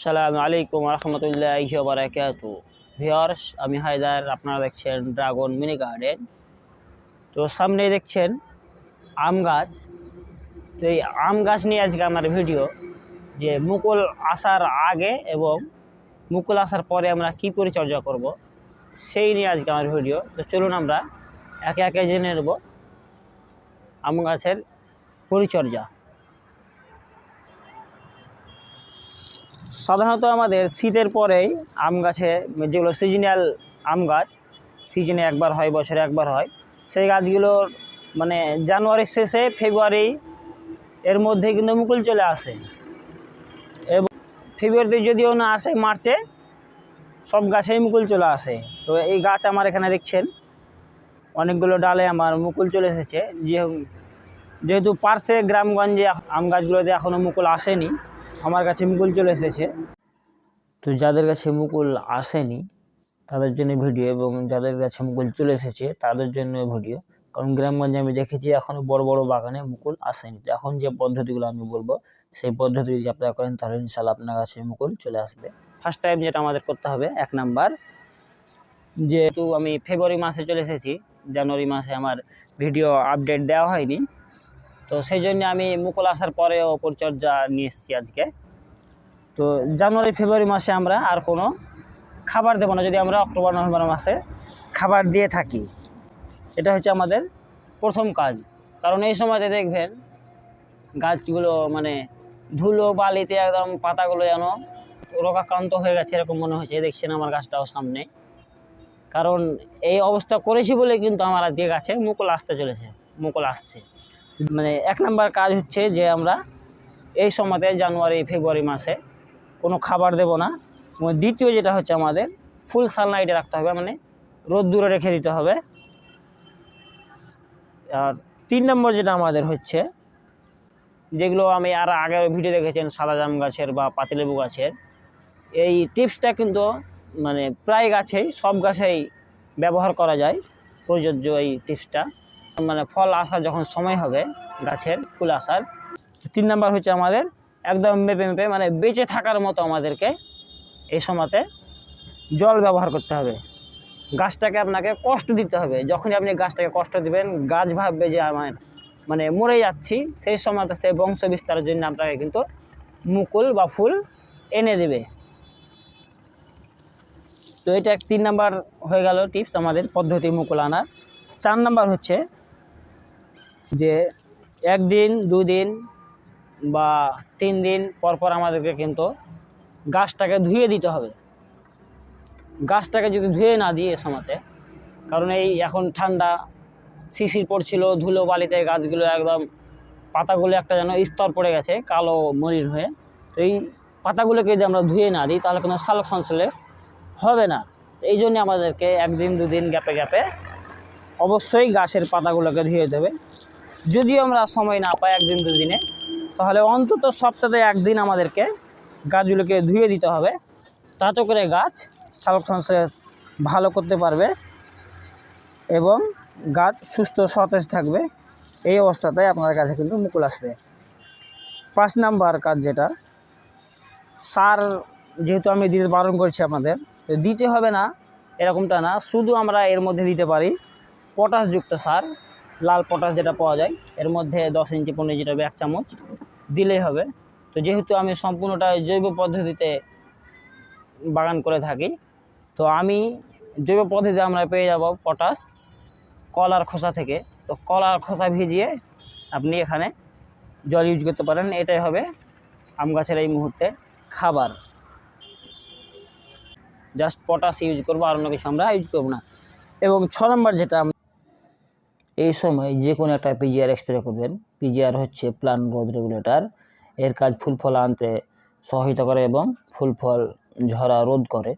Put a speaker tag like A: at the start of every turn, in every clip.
A: সালাম আলাইকুম রহমতুল্লাহ বারাকাতু ভিওর্স আমি হায়দার, আপনারা দেখছেন ড্রাগন মিনি গার্ডেন। তো সামনে দেখছেন আম গাছ। তো এই আম গাছ নিয়ে আজকে আমার ভিডিও যে মুকুল আসার আগে এবং মুকুল আসার পরে আমরা কি পরিচর্যা করব, সেই নিয়ে আজকে আমার ভিডিও। তো চলুন আমরা একে একে জেনে নেব আম গাছের পরিচর্যা। সাধারণত আমাদের শীতের পরেই আম গাছে, যেগুলো সিজনাল আম গাছ সিজনে একবার হয়, বছরে একবার হয়, সেই গাছগুলোর মানে জানুয়ারির শেষে ফেব্রুয়ারি এর মধ্যে কিন্তু মুকুল চলে আসে। এবং ফেব্রুয়ারিতে যদিও না আসে, মার্চে সব গাছেই মুকুল চলে আসে। তো এই গাছ আমার এখানে দেখছেন, অনেকগুলো ডালে আমার মুকুল চলে এসেছে। যেহেতু পার্শ্বে গ্রামগঞ্জে আম গাছগুলোতে এখনও মুকুল আসেনি আমার কাছে মুকুল চলে এসেছে। তো যাদের কাছে মুকুল আসেনি, তাদের জন্য ভিডিও এবং যাদের কাছে মুকুল চলে এসেছে, তাদের জন্য ভিডিও। কারণ গ্রামগঞ্জে আমি দেখেছি এখনও বড় বড় বাগানে মুকুল আসেনি। তো এখন যে পদ্ধতিগুলো আমি বলব, সেই পদ্ধতি যদি আপনারা করেন, তাহলে ইনশাল্লাহ আপনার কাছে মুকুল চলে আসবে। ফার্স্ট টাইম যেটা আমাদের করতে হবে, এক নাম্বার, যেহেতু আমি ফেব্রুয়ারি মাসে চলে এসেছি জানুয়ারি মাসে আমার ভিডিও আপডেট দেওয়া হয়নি তো সেই জন্য আমি মুকুল আসার পরেও পরিচর্যা নিয়ে এসেছি আজকে। তো জানুয়ারি, ফেব্রুয়ারি মাসে আমরা আর কোনো খাবার দেবো না, যদি আমরা অক্টোবর, নভেম্বর মাসে খাবার দিয়ে থাকি। এটা হচ্ছে আমাদের প্রথম কাজ। কারণ এই সময়তে দেখবেন গাছগুলো মানে ধুলো, বালিতে একদম পাতাগুলো যেন রোগাক্রান্ত হয়ে গেছে, এরকম মনে হচ্ছে। দেখছেন আমার গাছটাও সামনে। কারণ এই অবস্থা করেছি বলে কিন্তু আমার আজকে গাছে মুকুল আসতে চলেছে, মুকুল আসছে। মানে এক নাম্বার কাজ হচ্ছে যে আমরা এই সময়তে জানুয়ারি, ফেব্রুয়ারি মাসে কোনো খাবার দেব না। দ্বিতীয় যেটা হচ্ছে আমাদের ফুল সানলাইটে রাখতে হবে মানে রোদ দূরে রেখে দিতে হবে। আর তিন নম্বর যেটা আমাদের হচ্ছে, যেগুলো আমি আর আগের ভিডিও দেখেছেন, সাদা জাম গাছের বা পাতিলেবু গাছের, এই টিপসটা কিন্তু মানে প্রায় গাছেই, সব গাছেই ব্যবহার করা যায়। প্রযোজ্য এই টিপসটা। মানে ফল আসার যখন সময় হবে, গাছের ফুল আসার, তিন নাম্বার হচ্ছে আমাদের একদম মেপে মেপে মানে বেঁচে থাকার মতো আমাদেরকে এই সময়তে জল ব্যবহার করতে হবে। গাছটাকে আপনাকে কষ্ট দিতে হবে। যখনই আপনি গাছটাকে কষ্ট দিবেন, গাছ ভাববে যে আমার মানে মরে যাচ্ছি, সেই সময়তে সে বংশ বিস্তারের জন্য আপনাকে কিন্তু মুকুল বা ফুল এনে দেবে। তো এটা এক তিন নাম্বার হয়ে গেল টিপস আমাদের পদ্ধতি মুকুল আনার। চার নাম্বার হচ্ছে যে একদিন, দুদিন বা তিন দিন পর পর আমাদেরকে কিন্তু গাছটাকে ধুয়ে দিতে হবে। গাছটাকে যদি ধুয়ে না এ সময়তে, কারণ এই এখন ঠান্ডা, শিশির পড়ছিল, ধুলো বালিতে গাছগুলো একদম পাতাগুলো একটা যেন স্তর পড়ে গেছে, কালো মলিন হয়ে। তো এই পাতাগুলোকে যদি আমরা ধুয়ে না দিই, তাহলে কোনো সালোক সংশ্লেষ হবে না। এই জন্যে আমাদেরকে একদিন, দুদিন গ্যাপে গ্যাপে অবশ্যই গাছের পাতাগুলোকে ধুয়ে দেবে যদিও আমরা সময় না পাই একদিন দুদিনে, তাহলে অন্তত সপ্তাহে একদিন আমাদেরকে গাছগুলোকে ধুয়ে দিতে হবে। তাতে করে গাছ সালোক সংশ্লেষ ভালো করতে পারবে এবং গাছ সুস্থ সতেজ থাকবে। এই অবস্থাতে আপনার কাছে কিন্তু মুকুল আসবে। পাঁচ নাম্বার কাজ যেটা, সার যেহেতু আমি দিতে বারণ করছি আপনাদের, তো দিতে হবে না, এরকমটা না। শুধু আমরা এর মধ্যে দিতে পারি, পটাশযুক্ত সার। লাল পটাশ যেটা পাওয়া যায়, এর মধ্যে দশ ইঞ্চি, পনেরো ইঞ্চি হবে, এক চামচ দিলেই হবে। তো যেহেতু আমি সম্পূর্ণটা জৈব পদ্ধতিতে বাগান করে থাকি, তো আমি জৈব পদ্ধতিতে আমরা পেয়ে যাব পটাশ, কলার খোসা থেকে। তো কলার খোসা ভিজিয়ে আপনি এখানে জল ইউজ করতে পারেন, এটাই হবে আম গাছের এই মুহূর্তে খাবার। জাস্ট পটাশ ইউজ করব, আর অন্য কিছু আমরা ইউজ করব না। এবং ছ নম্বর যেটা এই সময় যে কোনো একটা পিজিআর স্প্রে করবেন। পিজিআর হচ্ছে প্লান গ্রোথ রেগুলেটর এর কাজ ফুল ফল আনতে সহায়তা করে এবং ফুল ফল ঝরা রোধ করে।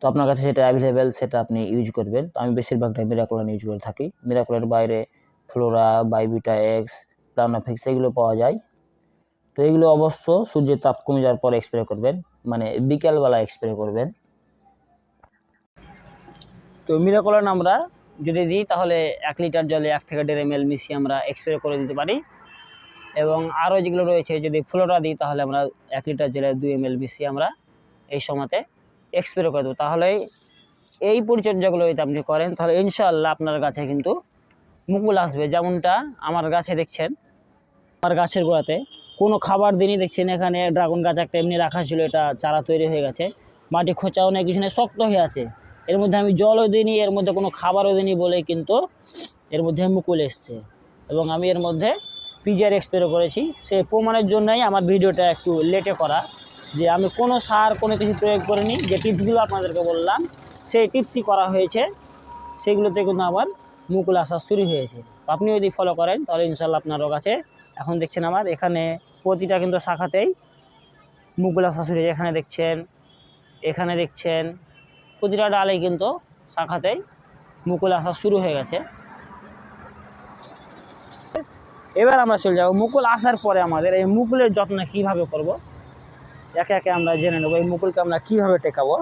A: তো আপনার কাছে সেটা অ্যাভেলেবেল সেটা আপনি ইউজ করবেন। তো আমি বেশিরভাগটাই মিরাকুলান ইউজ করে থাকি। মিরাকুলের বাইরে ফ্লোরা বাইবিটা এক্স প্লানোফিক্স এগুলো পাওয়া যায়। তো এগুলো অবশ্য সূর্যের তাপ কমে যাওয়ার পরে স্প্রে করবেন। মানে বিকেলবেলা স্প্রে করবেন। তো মিরাকুলান আমরা যদি দিই, তাহলে এক লিটার জলে এক থেকে দেড় এম মিশিয়ে আমরা এক্সপ্রে করে দিতে পারি। এবং আরও যেগুলো রয়েছে, যদি ফ্লোরা দিই, তাহলে আমরা এক লিটার জেলে দুই এম বেশি আমরা এই সময়তে এক্সপ্রে করে দেবো। তাহলে এই পরিচর্যাগুলো যদি আপনি করেন, তাহলে ইনশাআল্লাহ আপনার গাছে কিন্তু মুকুল আসবে। যেমনটা আমার গাছে দেখছেন, আমার গাছের গোড়াতে কোনো খাবার দিনই দেখছেন, এখানে ড্রাগন গাছ একটা এমনি রাখা ছিল, এটা চারা তৈরি হয়ে গেছে, মাটি খোঁচাও নেই, কিছু শক্ত হয়ে আছে। এর মধ্যে আমি জলও দিইনি, এর মধ্যে কোনো খাবারও দিইনি বলে কিন্তু এর মধ্যে মুকুল এসছে। এবং আমি এর মধ্যে পিজিআর এক্সপ্রে করেছি। সে প্রমাণের জন্যই আমার ভিডিওটা একটু লেটে করা যে আমি কোনো সার, কোনো কিছু প্রয়োগ করিনি। যে টিপসগুলো আপনাদেরকে বললাম, সেই টিপসই করা হয়েছে। সেগুলোতে কিন্তু আমার মুকুল আসা শুরু হয়েছে। আপনি যদি ফলো করেন, তাহলে ইনশাল্লাহ আপনারও কাছে, এখন দেখছেন আমার, এখানে প্রতিটা কিন্তু শাখাতেই মুকুল আসা শুরু হয়েছে। এখানে দেখছেন এখানে দেখছেন প্রতিটা ডালেই কিন্তু শাখাতেই মুকুল আসা শুরু হয়ে গেছে। এবার আমরা চলে যাব মুকুল আসার পরে আমাদের এই মুকুলের যত্ন কীভাবে করব? একে একে আমরা জেনে নেব এই মুকুলকে আমরা কীভাবে টেকাবো।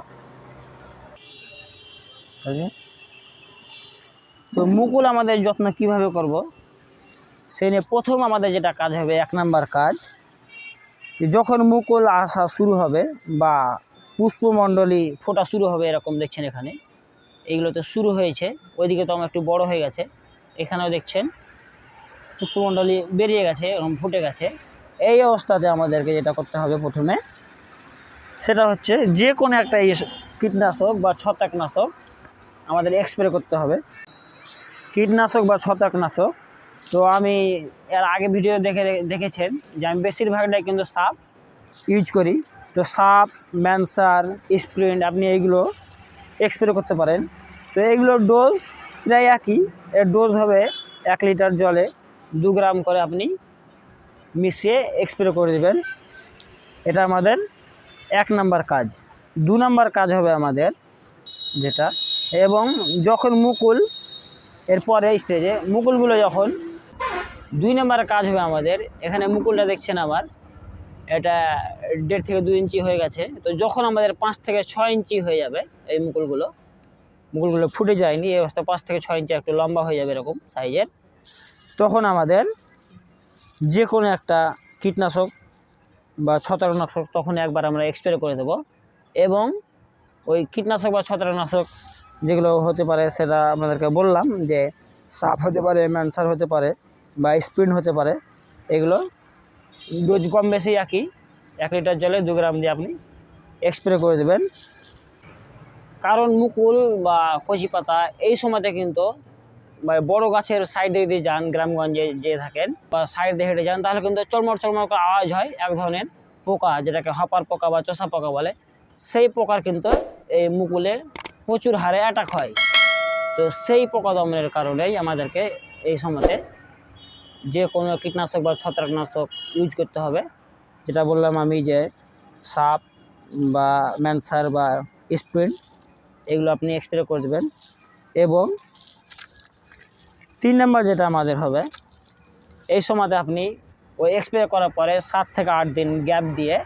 A: তো মুকুল আমাদের যত্ন কীভাবে করব? সেই নিয়ে প্রথম আমাদের যেটা কাজ হবে, এক নাম্বার কাজ যখন মুকুল আসা শুরু হবে বা পুষ্পমণ্ডলী ফোটা শুরু হবে এরকম দেখছেন এখানে। এইগুলো তো শুরু হয়েছে, ওইদিকে তো আমার একটু বড় হয়ে গেছে। এখানেও দেখছেন, পুষ্পমণ্ডলী বেরিয়ে গেছে, এরকম ফুটে গেছে। এই অবস্থাতে আমাদেরকে যেটা করতে হবে প্রথমে, সেটা হচ্ছে যে কোনো একটা কীটনাশক বা ছত্রাকনাশক আমাদের স্প্রে করতে হবে। কীটনাশক বা ছত্রাকনাশক, তো আমি এর আগে ভিডিও দেখে, দেখেছেন যে আমি বেশিরভাগটাই কিন্তু সাপ ইউজ করি। তো সাপ, ম্যানসার, স্প্রিন্ট আপনি এইগুলো এক্সপ্রে করতে পারেন। তো এইগুলোর ডোজ প্রায় একই। এর ডোজ হবে এক লিটার জলে দু গ্রাম করে আপনি মিশিয়ে এক্সপ্রে করে দেবেন। এটা আমাদের এক নাম্বার কাজ। দু নাম্বার কাজ হবে আমাদের যেটা। এবং যখন মুকুল এরপরে স্টেজে মুকুলগুলো যখন, দুই নাম্বার কাজ হবে আমাদের। এখানে মুকুলটা দেখছেন আমার। এটা দেড় থেকে দু ইঞ্চি হয়ে গেছে। তো যখন আমাদের পাঁচ থেকে ছয় ইঞ্চি হয়ে যাবে এই মুকুলগুলো মুকুলগুলো ফুটে যায়নি, এই অবস্থা পাঁচ থেকে ছয় ইঞ্চি একটু লম্বা হয়ে যাবে এরকম সাইজের। তখন আমাদের যে কোনো একটা কীটনাশক বা ছত্রাকনাশক তখন একবার আমরা এক্সপ্রে করে দেব এবং ওই কীটনাশক বা ছত্রাকনাশক যেগুলো হতে পারে সেটা আপনাদেরকে বললাম যে সাপ হতে পারে, ম্যানসার হতে পারে বা স্প্রিন হতে পারে, এগুলো ডোজ কম বেশি একই, এক লিটার জলে দু গ্রাম দিয়ে আপনি স্প্রে করে দেবেন। কারণ মুকুল বা কচি পাতা এই সময়তে কিন্তু মানে বড় গাছের সাইডে যদি যান, গ্রামগঞ্জে যে থাকেন বা সাইডে হেঁটে যান, তাহলে কিন্তু চরমর চরমর করে আওয়াজ হয়, এক ধরনের পোকা যেটাকে হপার পোকা বা চষা পোকা বলে। সেই পোকার কিন্তু এই মুকুলে প্রচুর হারে অ্যাটাক হয়। তো সেই পোকা দমনের কারণেই আমাদেরকে এই সময়তে যে কোনো কীটনাশক বা ছত্রাকনাশক ইউজ করতে হবে। যেটা বললাম আমি যে সাপ বা ম্যানসার বা স্প্রিন, এগুলো আপনি স্প্রে করে দেবেন। এবং তিন নম্বর যেটা আমাদের হবে, এই সময়তে আপনি ওই স্প্রে করার পরে সাত থেকে আট দিন গ্যাপ দিয়ে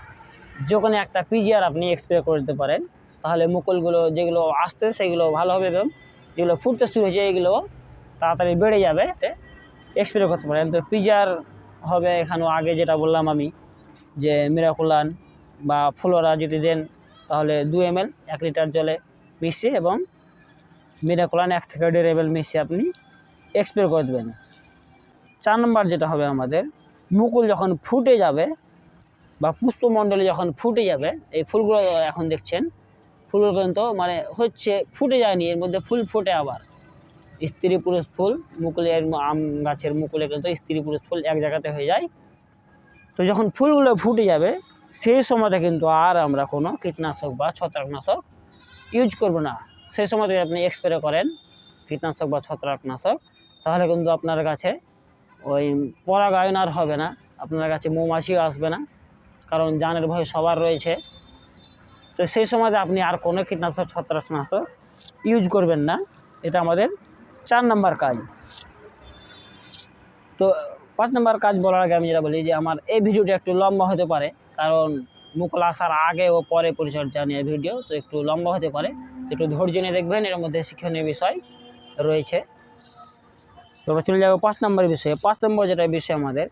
A: যে কোনো একটা পিজিআর আপনি স্প্রে করে দিতে পারেন। তাহলে মুকুলগুলো যেগুলো আসতে সেগুলো ভালো হবে এবং যেগুলো ফুটতে শুরু হয়েছে এগুলো তাড়াতাড়ি বেড়ে যাবে। স্প্রে করতে পারেন তো পিজার হবে এখানেও আগে যেটা বললাম আমি, যে মিরাকুলান বা ফ্লোরা যদি দেন, তাহলে দু এম এল এক লিটার জলে মিশিয়ে এবং মিরাকুলান এক থেকে দেড় এম মিশিয়ে আপনি স্প্রে করে দেবেন। চার নম্বর যেটা হবে আমাদের, মুকুল যখন ফুটে যাবে বা পুষ্পমণ্ডলী যখন ফুটে যাবে, এই ফুলগুলো এখন দেখছেন ফুলগুলো কিন্তু মানে হচ্ছে ফুটে যায়নি, এর মধ্যে ফুল ফুটে আবার। স্ত্রী পুরুষ ফুল, মুকুলের আম গাছের মুকুলে কিন্তু স্ত্রী পুরুষ ফুল এক জায়গাতে হয়ে যায়। তো যখন ফুলগুলো ফুটে যাবে, সেই সময়টা কিন্তু আর আমরা কোনো কীটনাশক বা ছত্রাকনাশক ইউজ করব না। সেই সময় আপনি স্প্রে করেন, কীটনাশক বা ছত্রাকনাশক, তাহলে কিন্তু আপনার কাছে ওই পরাগায়ন আর হবে না। আপনার কাছে মৌমাছিও আসবে না, কারণ জানের ভয় সবার রয়েছে। তো সেই সময়তে আপনি আর কোনো কীটনাশক, ছত্রাকনাশক ইউজ করবেন না। এটা আমাদের চার নাম্বার কাজ। তো পাঁচ নাম্বার কাজ বলার আগে আমি যেটা বলি যে, আমার এই ভিডিওটা একটু লম্বা হতে পারে, কারণ মুকুল আসার আগে ও পরে পরিচর্যা নিয়ে ভিডিও, তো একটু লম্বা হতে পারে। একটু ধৈর্য নিয়ে দেখবেন, এর মধ্যে শিক্ষণীয় বিষয় রয়েছে। তো চলে যাব পাঁচ নম্বর বিষয়ে। পাঁচ নম্বর যেটা বিষয় আমাদের,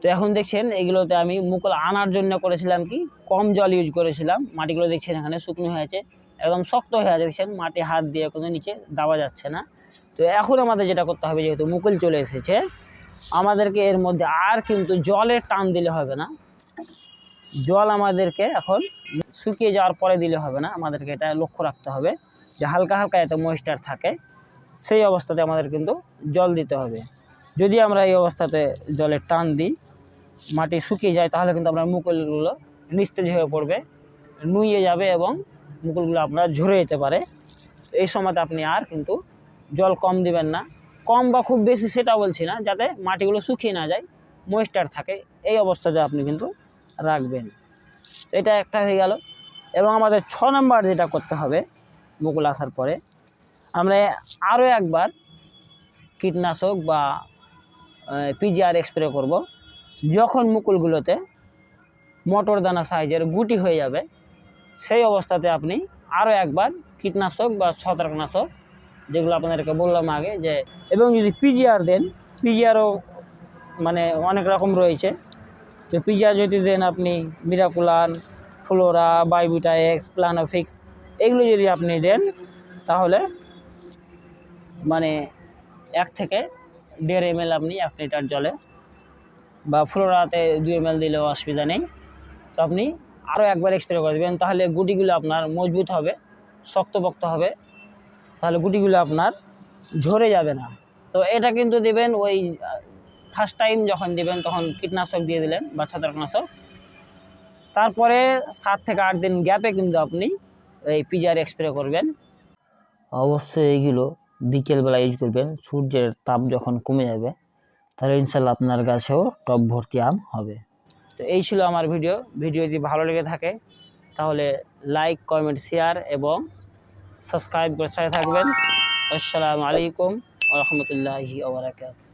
A: তো এখন দেখছেন, এগুলোতে আমি মুকুল আনার জন্য করেছিলাম কি? কম জল ইউজ করেছিলাম। মাটিগুলো দেখছেন এখানে শুকনো হয়েছে। একদম শক্ত হয়ে দেখছেন? মাটি হাত দিয়ে কোনো নিচে দাওয়া যাচ্ছে না। তো এখন আমাদের যেটা করতে হবে, যেহেতু মুকুল চলে এসেছে, আমাদেরকে এর মধ্যে আর কিন্তু জলের টান দিলে হবে না। জল আমাদেরকে এখন শুকিয়ে যাওয়ার পরে দিলে হবে না। আমাদেরকে এটা লক্ষ্য রাখতে হবে যে হালকা হালকা এত ময়েস্টার থাকে, সেই অবস্থাতে আমাদের কিন্তু জল দিতে হবে। যদি আমরা এই অবস্থাতে জলের টান দিই, মাটি শুকিয়ে যায়, তাহলে কিন্তু আপনার মুকুলগুলো নিস্তেজ হয়ে পড়বে নুয়ে যাবে এবং মুকুলগুলো আপনার ঝরে যেতে পারে। এই সময়তে আপনি আর কিন্তু জল কম দিবেন না। কম বা খুব বেশি সেটা বলছি না, যাতে মাটিগুলো শুকিয়ে না যায় ময়েস্টার থাকে, এই অবস্থাতে আপনি কিন্তু রাখবেন। এটা একটা হয়ে গেল। এবং আমাদের ছ নম্বর যেটা করতে হবে, মুকুল আসার পরে, আমরা আরও একবার কীটনাশক বা পিজিআর স্প্রে করব। যখন মুকুলগুলোতে মটর দানা সাইজের গুটি হয়ে যাবে সেই অবস্থাতে আপনি আরও একবার কীটনাশক বা ছত্রাকনাশক, যেগুলো আপনাদেরকে বললাম আগে যে, এবং যদি পিজিআর দেন পিজিআরও মানে অনেক রকম রয়েছে। তো পিজিআর যদি দেন আপনি Miraculan Flora Biovita X Planofix এগুলো যদি আপনি দেন, তাহলে মানে এক থেকে দেড় এম আপনি এক লিটার জলে বা ফ্লোরাতে দুই এম দিলেও অসুবিধা নেই। তো আপনি আরও একবার স্প্রে করে দেবেন। তাহলে গুটিগুলো আপনার মজবুত হবে, শক্তপোক্ত হবে। তাহলে গুটিগুলো আপনার ঝরে যাবে না। তো এটা কিন্তু দেবেন ওই ফার্স্ট টাইম যখন দেবেন তখন কীটনাশক দিয়ে দিলেন বা ছত্রাকনাশক। তারপরে সাত থেকে আট দিন গ্যাপে কিন্তু আপনি এই পিজার স্প্রে করবেন। অবশ্যই এইগুলো বিকেলবেলা ইউজ করবেন। সূর্যের তাপ যখন কমে যাবে, তাহলে ইনশাল্লাহ আপনার গাছেও টব ভর্তি আম হবে। তো এই ছিল আমার ভিডিও। ভিডিও যদি ভালো লেগে থাকে, তাহলে লাইক কমেন্ট শেয়ার এবং সাবস্ক্রাইব করে সাথে থাকবেন। আসসালামু আলাইকুম রহমতুল্লাহি আবরাকাত